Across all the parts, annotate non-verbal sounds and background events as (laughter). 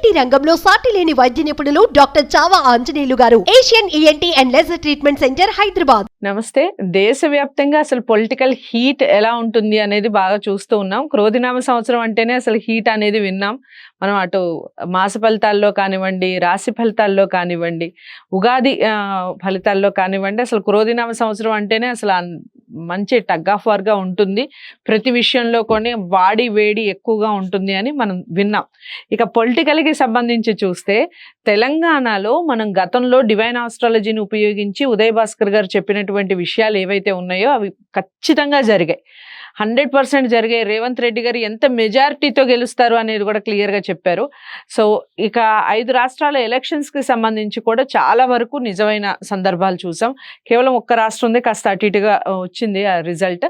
ENT రంగంలో సాటి లేని వైద్య నిపుణులు doctor Chava Anjaneyulu garu? Asian ENT and laser treatment centre Hyderabad. నమస్తే. దేశవ్యాప్తంగా అసలు పొలిటికల్ హీట్ ఎలా ఉంటుంది అనేది బాగా చూస్తూ ఉన్నాం. క్రోధినామ సంవత్సరం అంటేనే అసలు హీట్ అనేది విన్నాం. మనం అటు మాస ఫలితాల్లో కానివ్వండి రాశి ఫలితాల్లో కానివ్వండి ఉగాది ఫలితాల్లో కానివ్వండి అసలు క్రోధినామ సంవత్సరం అంటేనే అసలు మంచి టగ్ ఆఫ్ వార్గా ఉంటుంది. ప్రతి విషయంలో కొన్ని వాడి వేడి ఎక్కువగా ఉంటుంది అని మనం విన్నాం. ఇక పొలిటికల్కి సంబంధించి చూస్తే తెలంగాణలో మనం గతంలో డివైన్ ఆస్ట్రాలజీని ఉపయోగించి ఉదయ్ భాస్కర్ గారు చెప్పినటువంటి విషయాలు ఏవైతే ఉన్నాయో అవి ఖచ్చితంగా జరిగాయి. హండ్రెడ్ పర్సెంట్ జరిగే రేవంత్ రెడ్డి గారు ఎంత మెజారిటీతో గెలుస్తారు అనేది కూడా క్లియర్గా చెప్పారు. సో ఇక ఐదు రాష్ట్రాల ఎలక్షన్స్కి సంబంధించి కూడా చాలా వరకు నిజమైన సందర్భాలు చూసాం. కేవలం ఒక్క రాష్ట్రం ఉంది కాస్త అటు ఇటుగా వచ్చింది ఆ రిజల్ట్.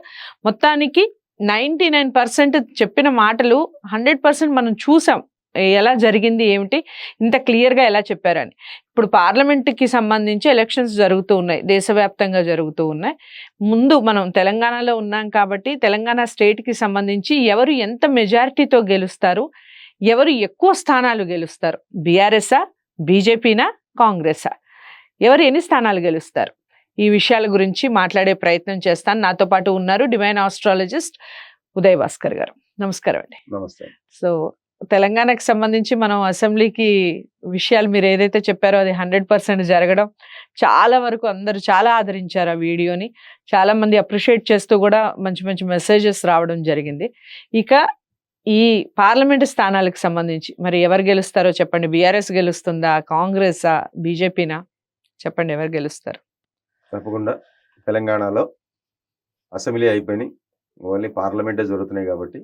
మొత్తానికి నైంటీ నైన్ పర్సెంట్ చెప్పిన మాటలు హండ్రెడ్ పర్సెంట్ మనం చూసాం. ఎలా జరిగింది ఏమిటి? ఇంత క్లియర్గా ఎలా చెప్పారని. ఇప్పుడు పార్లమెంట్కి సంబంధించి ఎలక్షన్స్ జరుగుతూ ఉన్నాయి. దేశవ్యాప్తంగా జరుగుతూ ఉన్నాయి. ముందు మనం తెలంగాణలో ఉన్నాం కాబట్టి తెలంగాణ స్టేట్కి సంబంధించి ఎవరు ఎంత మెజారిటీతో గెలుస్తారు? ఎవరు ఎక్కువ స్థానాలు గెలుస్తారు? బీఆర్ఎస్ఆ బీజేపీనా? కాంగ్రెసా ఎవరు ఎన్ని స్థానాలు గెలుస్తారు? ఈ విషయాల గురించి మాట్లాడే ప్రయత్నం చేస్తాను. నాతో పాటు ఉన్నారు డివైన్ ఆస్ట్రాలజిస్ట్ ఉదయ్ భాస్కర్ గారు. నమస్కారం అండి. నమస్తే. సో తెలంగాణకు సంబంధించి మనం అసెంబ్లీకి విషయాలు మీరు ఏదైతే చెప్పారో అది హండ్రెడ్ పర్సెంట్ జరగడం చాలా వరకు అందరూ చాలా ఆదరించారు ఆ వీడియోని. చాలా మంది అప్రిషియేట్ చేస్తూ కూడా మంచి మంచి మెసేజెస్ రావడం జరిగింది. ఇక ఈ పార్లమెంట్ స్థానాలకు సంబంధించి మరి ఎవరు గెలుస్తారో చెప్పండి. బీఆర్ఎస్ గెలుస్తుందా? కాంగ్రెసా? బీజేపీనా? చెప్పండి ఎవరు గెలుస్తారు? తప్పకుండా. తెలంగాణలో అసెంబ్లీ అయిపోయినాయి. ఓన్లీ పార్లమెంటే జరుగుతున్నాయి కాబట్టి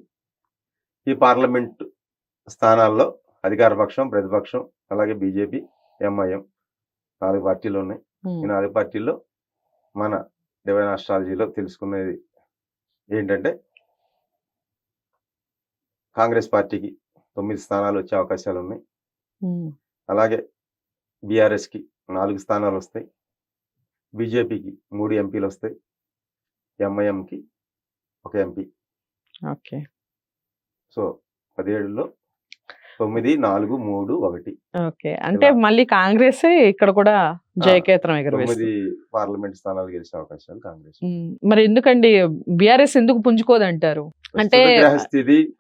ఈ పార్లమెంట్ స్థానాల్లో అధికార పక్షం ప్రతిపక్షం అలాగే బీజేపీ ఎంఐఎం నాలుగు పార్టీలు ఉన్నాయి. ఈ నాలుగు పార్టీల్లో మన డివైన్ ఆస్ట్రాలజీలో తెలుసుకునేది ఏంటంటే కాంగ్రెస్ పార్టీకి తొమ్మిది స్థానాలు వచ్చే అవకాశాలు ఉన్నాయి. అలాగే బీఆర్ఎస్కి నాలుగు స్థానాలు వస్తాయి. బీజేపీకి మూడు ఎంపీలు వస్తాయి. ఎంఐఎంకి ఒక ఎంపీ. ఓకే. సో పదిహేడులో తొమ్మిది నాలుగు మూడు ఒకటి. ఓకే. అంటే. మళ్ళీ కాంగ్రెస్ ఇక్కడ కూడా జయకేతనం ఎగరవేస్తుంది. తొమ్మిది పార్లమెంట్ స్థానాలు గెలిచే అవకాశాలు కాంగ్రెస్. మరి ఎందుకండి? బిఆర్ఎస్ ఎందుకు పుంజుకోదంటారు? అంటే-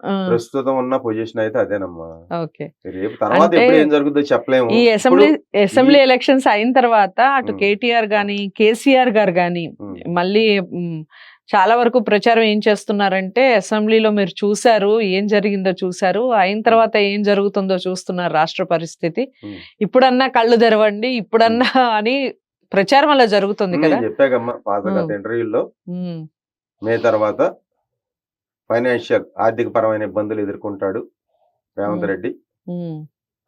ఆ, ప్రస్తుతం ఉన్న పొజిషన్ అయితే అదేనమ్మా. ఓకే. రేపు తర్వాత ఎప్పుడు ఏం జరుగుతుందో చెప్పలేము. ఈ అసెంబ్లీ అసెంబ్లీ ఎలక్షన్స్ అయిన తర్వాత అటు. కేటీఆర్ గాని కేసీఆర్ గారు గాని మళ్ళీ చాలా వరకు ప్రచారం ఏం చేస్తున్నారంటే అసెంబ్లీలో మీరు చూశారు ఏం జరిగిందో చూశారు అయిన తర్వాత ఏం జరుగుతుందో చూస్తున్నారు రాష్ట్ర పరిస్థితి. ఇప్పుడన్నా కళ్ళు తెరవండి ఇప్పుడన్నా అని ప్రచారం అలా జరుగుతుంది కదా. చెప్పాకమ్మా పాత. ఇంటర్వ్యూల్లో మే తర్వాత ఫైనాన్షియల్ ఆర్థిక పరమైన ఇబ్బందులు ఎదుర్కొంటాడు రేవంత్. రెడ్డి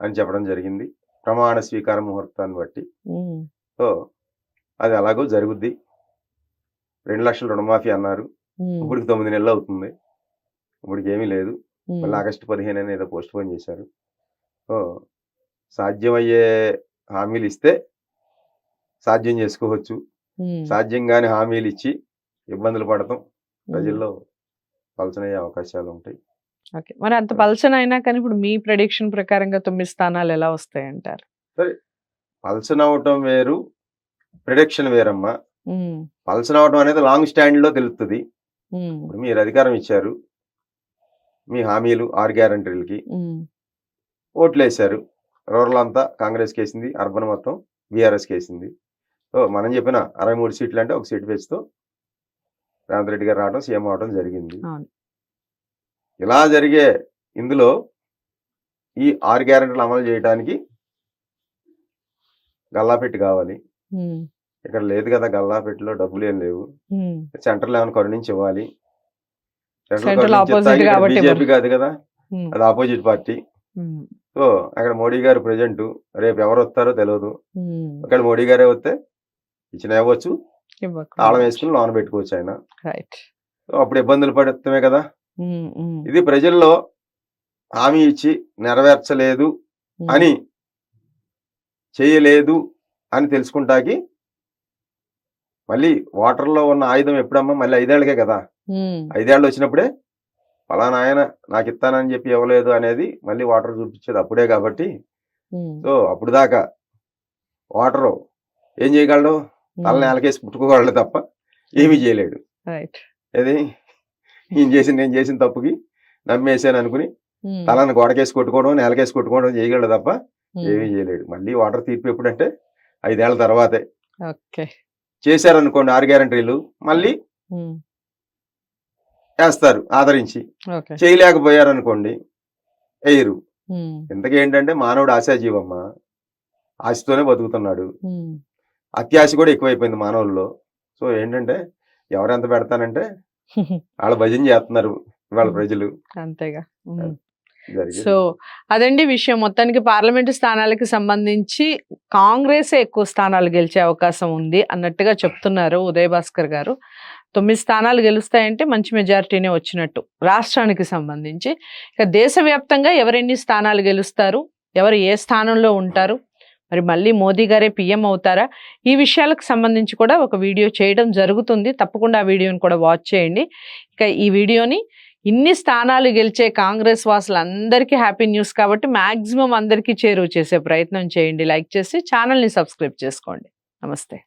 అని చెప్పడం జరిగింది. ప్రమాణ స్వీకార ముహూర్తాన్ని బట్టి. సో అది అలాగో జరుగుద్ది. రెండు లక్షల రుణమాఫీ అన్నారు. ఇప్పటికి తొమ్మిది నెలలు అవుతుంది. ఇప్పటికి ఏమీ లేదు. మళ్ళీ ఆగస్టు పదిహేను అని ఏదో పోస్ట్ పోన్ చేశారు. సాధ్యమయ్యే హామీలు ఇస్తే సాధ్యం చేసుకోవచ్చు. సాధ్యం కాని హామీలు ఇచ్చి ఇబ్బందులు పడతాం. ప్రజల్లో పలచనయ్యే అవకాశాలు ఉంటాయి. ఓకే. మరి అంత పల్సన్ అయినా కానీ ఇప్పుడు మీ ప్రెడిక్షన్ ప్రకారంగా తొమ్మిది స్థానాలు ఎలా వస్తాయి అంటారు పల్సన్ అవటం వేరు ప్రిడిక్షన్ వేరమ్మా. పల్సన్ అవటం అనేది లాంగ్ స్టాండ్లో తెలుస్తుంది ఇప్పుడు మీరు అధికారం ఇచ్చారు. మీ హామీలు ఆరు గ్యారంటీలకి ఓట్లు వేశారు రూరల్ అంతా కాంగ్రెస్ కేసింది అర్బన్ మొత్తం బీఆర్ఎస్ కేసింది సో మనం చెప్పిన అరవై మూడు సీట్లు అంటే ఒక సీట్ పెంచుతూ రేవంత్ రెడ్డి గారు రావడం సీఎం అవడం జరిగింది. ఇలా జరిగే ఇందులో ఈ ఆరు గ్యారెంటీలు అమలు చేయడానికి గల్లాపెట్టి కావాలి. ఇక్కడ లేదు కదా గల్లాపెట్టిలో డబ్బులు ఏం లేవు. సెంట్రల్ ఏమైనా కరుణించి ఇవ్వాలి బీజేపీ. కాదు కదా. అది ఆపోజిట్ పార్టీ సో అక్కడ మోడీ గారు ప్రెజెంట్ రేపు ఎవరు వస్తారో తెలియదు ఒకవేళ మోడీ గారే వస్తే ఇచ్చిన ఇవ్వచ్చు. తాళం వేసుకుని లోన పెట్టుకోవచ్చు ఆయన. అప్పుడు ఇబ్బందులు పడుతామే కదా. ఇది ప్రజల్లో హామీ ఇచ్చి నెరవేర్చలేదు అని చేయలేదు అని తెలుసుకుంటాకి మళ్ళీ వాటర్లో ఉన్న ఆయుధం ఎప్పుడమ్మా? మళ్ళీ ఐదేళ్ళకే కదా. ఐదేళ్ళు వచ్చినప్పుడే పలానా ఆయన నాకు ఇస్తానని చెప్పి ఇవ్వలేదు అనేది మళ్ళీ వాటర్ చూపించేది అప్పుడే కాబట్టి. సో అప్పుడు దాకా వాటర్ ఏం చేయగలడు? తల ఉమ్, నేలకేసి పుట్టుకోగలడు తప్ప ఏమీ చేయలేడు. ఏది? ఈయన చేసిన నేను చేసిన తప్పుకి నమ్మేసాను అనుకుని తలను గోడకేసి కొట్టుకోవడం నేలకేసి కొట్టుకోవడం చేయగలడు తప్ప ఏమీ చేయలేడు. మళ్ళీ వాటర్ తీర్పు ఎప్పుడంటే ఐదేళ్ళ తర్వాతే. ఓకే. చేశారనుకోండి ఆరు గ్యారంటీలు మళ్ళీ వేస్తారు ఆదరించి. చేయలేకపోయారనుకోండి వేయరు ఇంతకీ ఏంటంటే మానవుడు ఆశాజీవమ్మ ఆశతోనే బతుకుతున్నాడు. అత్యాశ కూడా ఎక్కువైపోయింది మానవుల్లో. సో ఏంటంటే ఎవరెంత పెడతానంటే (laughs) వాళ్ళ భజన చేస్తున్నారు వాళ్ళ ప్రజలు. అంతేగా. సో అదండి విషయం. మొత్తానికి పార్లమెంటు స్థానాలకి సంబంధించి కాంగ్రెస్ ఎక్కువ స్థానాలు గెలిచే అవకాశం ఉంది అన్నట్టుగా చెప్తున్నారు ఉదయ్ భాస్కర్ గారు. తొమ్మిది స్థానాలు గెలుస్తాయంటే మంచి మెజారిటీనే వచ్చినట్టు రాష్ట్రానికి సంబంధించి. ఇక దేశవ్యాప్తంగా ఎవరెన్ని స్థానాలు గెలుస్తారు? ఎవరు ఏ స్థానంలో ఉంటారు? మరి మళ్ళీ మోదీ గారే పిఎం అవుతారా? ఈ విషయాలకు సంబంధించి కూడా ఒక వీడియో చేయడం జరుగుతుంది. తప్పకుండా ఆ వీడియోని కూడా వాచ్ చేయండి. ఇక ఈ వీడియోని ఇన్ని స్థానాలు గెలిచే కాంగ్రెస్ వాసులందరికీ హ్యాపీ న్యూస్ కాబట్టి మాక్సిమం అందరికీ చేరువ చేసే ప్రయత్నం చేయండి. లైక్ చేసి ఛానల్ని సబ్స్క్రైబ్ చేసుకోండి. నమస్తే.